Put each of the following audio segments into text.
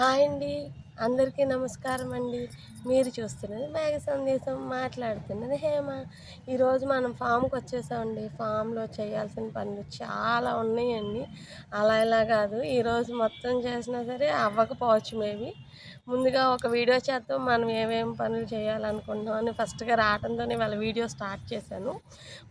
Hi అండి. అందరికీ నమస్కారం అండి. మీరు చూస్తున్నది మేఘ సందేశం మాట్లాడుతున్నది హేమ. ఈరోజు మనం ఫామ్కి వచ్చేసామండి. ఫామ్లో చేయాల్సిన పనులు చాలా ఉన్నాయండి. అలా ఇలా కాదు. ఈరోజు మొత్తం చేసినా సరే అవ్వకపోవచ్చు మేబీ ముందుగా ఒక వీడియో చేద్దాం. మనం ఏమేమి పనులు చేయాలనుకుంటున్నాం అని ఫస్ట్గా రావడంతోనే వాళ్ళ వీడియో స్టార్ట్ చేశాను.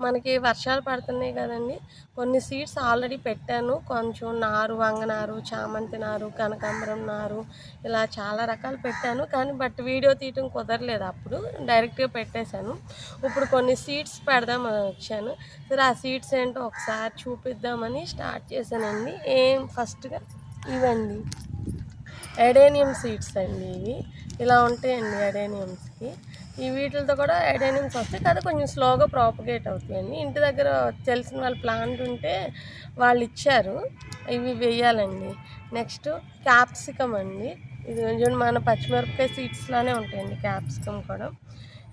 మనకి వర్షాలు పడుతున్నాయి కదండి. కొన్ని సీడ్స్ ఆల్రెడీ పెట్టాను. కొంచెం నారు వంగనారు చామంతి నారు కనకాంబరం నారు ఇలా చాలా రకాలు పెట్టాను కానీ బట్ వీడియో తీయటం కుదరలేదు అప్పుడు. డైరెక్ట్గా పెట్టేశాను. ఇప్పుడు కొన్ని సీడ్స్ పెడదామని వచ్చాను. సరే ఆ సీడ్స్ ఏంటో ఒకసారి చూపిద్దామని స్టార్ట్ చేశానండి. ఏం ఫస్ట్గా ఇవండి. ఎడేనియం సీడ్స్ అండి ఇవి. ఇలా ఉంటాయండి ఎడేనియమ్స్కి ఈ వీటితో కూడా ఎడేనియమ్స్ వస్తాయి కదా కొంచెం స్లోగా ప్రాపగేట్ అవుతాయండి. ఇంటి దగ్గర తెలిసిన వాళ్ళ ప్లాంట్ ఉంటే వాళ్ళు ఇచ్చారు. ఇవి వేయాలండి. నెక్స్ట్ క్యాప్సికమ్ అండి. ఇది కొంచెం మన పచ్చిమిరపకాయ సీడ్స్లానే ఉంటాయండి క్యాప్సికమ్ కూడా.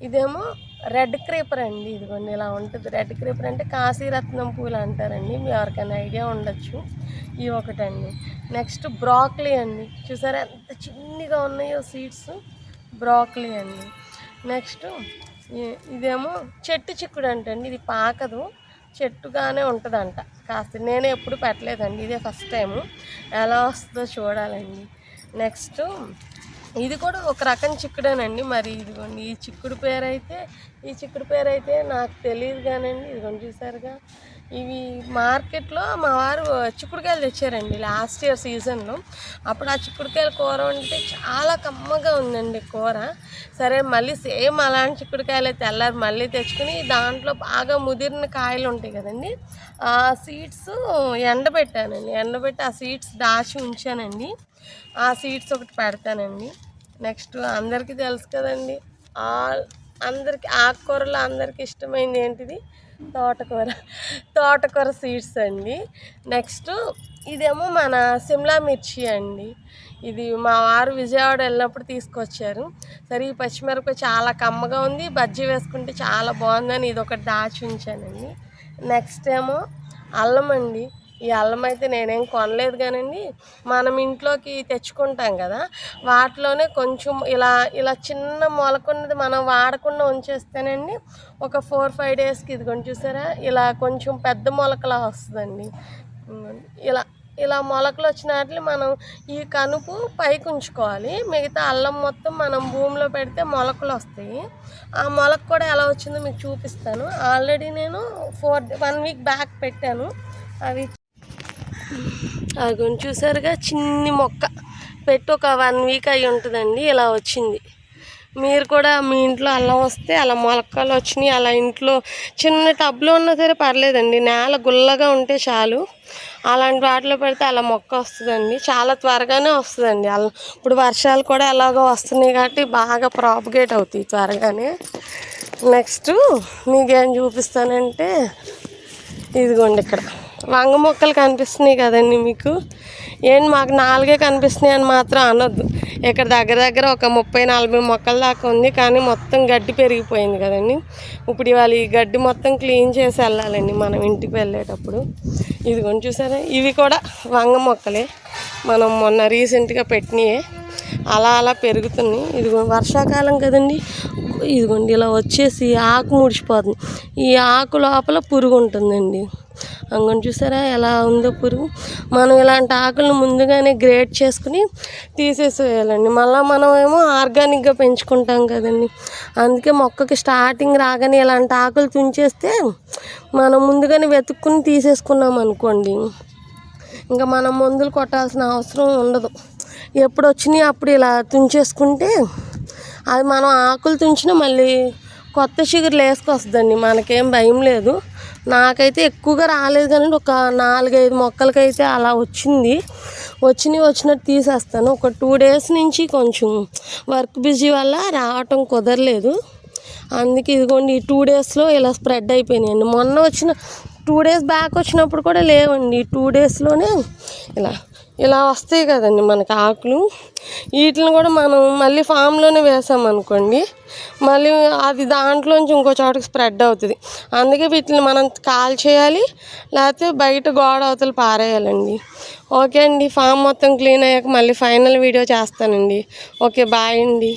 ఇదేమో రెడ్ క్రీపర్ అండి ఇదిగోండి ఇలా ఉంటుంది. రెడ్ క్రీపర్ అంటే కాశీరత్నం పూలు అంటారండి మీ ఎవరికైనా ఐడియా ఉండొచ్చు. ఇవి ఒకటండి. నెక్స్ట్ బ్రాక్లీ అండి. చూసారా ఎంత చిన్నగా ఉన్నాయో సీడ్స్ బ్రాక్లీ అండి. నెక్స్ట్ ఇదేమో చెట్టు చిక్కుడు అంటండి ఇది పాకదు. చెట్టుగానే ఉంటుందంట. కాస్త నేనే ఎప్పుడు పెట్టలేదండి ఇదే ఫస్ట్ టైము ఎలా వస్తుందో చూడాలండి. నెక్స్ట్ ఇది కూడా ఒక రకం చిక్కుడేనండి. మరి ఇదిగోండి ఈ చిక్కుడు పేరు అయితే ఈ చిక్కుడు పేరు అయితే నాకు తెలియదు కానండి. ఇదిగోండి చూసారుగా. ఇవి మార్కెట్లో మా వారు చిక్కుడుకాయలు తెచ్చారండి లాస్ట్ ఇయర్ సీజన్లో. అప్పుడు ఆ చిక్కుడుకాయల కూర వండితే చాలా కమ్మగా ఉందండి కూర. సరే మళ్ళీ సేమ్ అలాంటి చిక్కుడుకాయలు అయితే తెల్లారు మళ్ళీ తెచ్చుకుని దాంట్లో బాగా ముదిరిన కాయలు ఉంటాయి కదండి. ఆ సీడ్స్ ఎండబెట్టానండి. ఎండబెట్టి ఆ సీడ్స్ దాచి ఉంచానండి. ఆ సీడ్స్ ఒకటి పెడతానండి. నెక్స్ట్ అందరికీ తెలుసు కదండి. ఆల్ అందరికి ఆకుకూరలో అందరికి ఇష్టమైంది ఏంటిది? తోటకూర. తోటకూర సీడ్స్ అండి. నెక్స్ట్ ఇదేమో మన సిమ్లా మిర్చి అండి. ఇది మా వారు విజయవాడ వెళ్ళినప్పుడు తీసుకొచ్చారు. సరే ఈ పచ్చిమిరపకాయ చాలా కమ్మగా ఉంది. బజ్జీ వేసుకుంటే చాలా బాగుందని ఇది ఒకటి దాచి ఉంచానండి. నెక్స్ట్ ఏమో అల్లం అండి. ఈ అల్లం అయితే నేనేం కొనలేదు కానండి. మనం ఇంట్లోకి తెచ్చుకుంటాం కదా వాటిలోనే కొంచెం ఇలా ఇలా చిన్న మొలకున్నది మనం వాడకుండా ఉంచేస్తేనండి ఒక ఫోర్ ఫైవ్ డేస్కి ఇది కొంచెం చూసారా ఇలా కొంచెం పెద్ద మొలకలా వస్తుందండి. ఇలా ఇలా మొలకలు వచ్చిన వాటిని మనం ఈ కనుపు పైకి ఉంచుకోవాలి. మిగతా అల్లం మొత్తం మనం భూమిలో పెడితే మొలకలు వస్తాయి. ఆ మొలక కూడా ఎలా వచ్చిందో మీకు చూపిస్తాను. ఆల్రెడీ నేను ఫోర్ వన్ వీక్ బ్యాక్ పెట్టాను. అవి అది చూసారుగా? చిన్ని మొక్క. పెట్టి ఒక వన్ వీక్ అయి ఉంటుందండి ఇలా వచ్చింది. మీరు కూడా మీ ఇంట్లో అల్లం వస్తే అలా మొలకలు వచ్చినాయి అలా ఇంట్లో చిన్న టబ్లో ఉన్నా సరే పర్లేదండి. నేల గుల్లగా ఉంటే చాలు. అలాంటి వాటిలో పెడితే అలా మొక్క వస్తుందండి. చాలా త్వరగానే వస్తుందండి. అల్లం ఇప్పుడు వర్షాలు కూడా ఎలాగో వస్తున్నాయి కాబట్టి బాగా ప్రాపగేట్ అవుతాయి త్వరగానే. నెక్స్ట్ మీకేం చూపిస్తానంటే ఇదిగోండి ఇక్కడ. వంగ మొక్కలు కనిపిస్తున్నాయి కదండి మీకు? ఏంటి మాకు నాలుగే కనిపిస్తున్నాయి అని మాత్రం అనొద్దు. ఇక్కడ దగ్గర దగ్గర ఒక ముప్పై నలభై మొక్కల దాకా ఉంది కానీ మొత్తం గడ్డి పెరిగిపోయింది కదండి. ఇప్పుడు ఇవాళ ఈ గడ్డి మొత్తం క్లీన్ చేసి వెళ్ళాలండి మనం ఇంటికి వెళ్ళేటప్పుడు. ఇదిగోండి చూసారా? ఇవి కూడా వంగ మొక్కలే. మనం మొన్న రీసెంట్గా పెట్టినయే. అలా అలా పెరుగుతున్నాయి. ఇదిగో వర్షాకాలం కదండి. ఇదిగోండి ఇలా వచ్చేసి ఆకు ముడిచిపోతుంది ఈ ఆకు లోపల పురుగు ఉంటుందండి. అంగని చూసారా? ఎలా ఉందో పురుగు. మనం ఇలాంటి ఆకులను ముందుగానే గ్రేట్ చేసుకుని తీసేసేయాలండి. మళ్ళీ మనం ఏమో ఆర్గానిక్గా పెంచుకుంటాం కదండి. అందుకే మొక్కకి స్టార్టింగ్ రాగానే ఇలాంటి ఆకులు తుంచేస్తే మనం ముందుగానే వెతుక్కుని తీసేసుకున్నాం అనుకోండి ఇంకా మనం మందులు కొట్టాల్సిన అవసరం ఉండదు. ఎప్పుడు వచ్చినాయి అప్పుడు ఇలా తుంచేసుకుంటే అది మనం ఆకులు తుంచినా మళ్ళీ కొత్త షుగర్లు వేసుకొస్తుందండి. మనకేం భయం లేదు. నాకైతే ఎక్కువగా రాలేదు కానీ ఒక నాలుగైదు మొక్కలకైతే అలా వచ్చింది. వచ్చినవి వచ్చినట్టు తీసేస్తాను. ఒక టూ డేస్ నుంచి కొంచెం వర్క్ బిజీ వల్ల రావటం కుదరలేదు. అందుకే ఇదిగోండి ఈ టూ డేస్లో ఇలా స్ప్రెడ్ అయిపోయినాయండి. మొన్న వచ్చిన టూ డేస్ బ్యాక్ వచ్చినప్పుడు కూడా లేవండి. టూ డేస్లోనే ఇలా ఇలా వస్తాయి కదండి మనకి ఆకులు. వీటిని కూడా మనం మళ్ళీ ఫామ్లోనే వేసామనుకోండి మళ్ళీ అది దాంట్లోంచి ఇంకో చోటకి స్ప్రెడ్ అవుతుంది. అందుకే వీటిని మనం కాల్ చేయాలి లేకపోతే బయట గోడ అవతలు పారేయాలండి. ఓకే అండి ఫామ్ మొత్తం క్లీన్ అయ్యాక మళ్ళీ ఫైనల్ వీడియో చేస్తానండి. ఓకే బాయ్ అండి.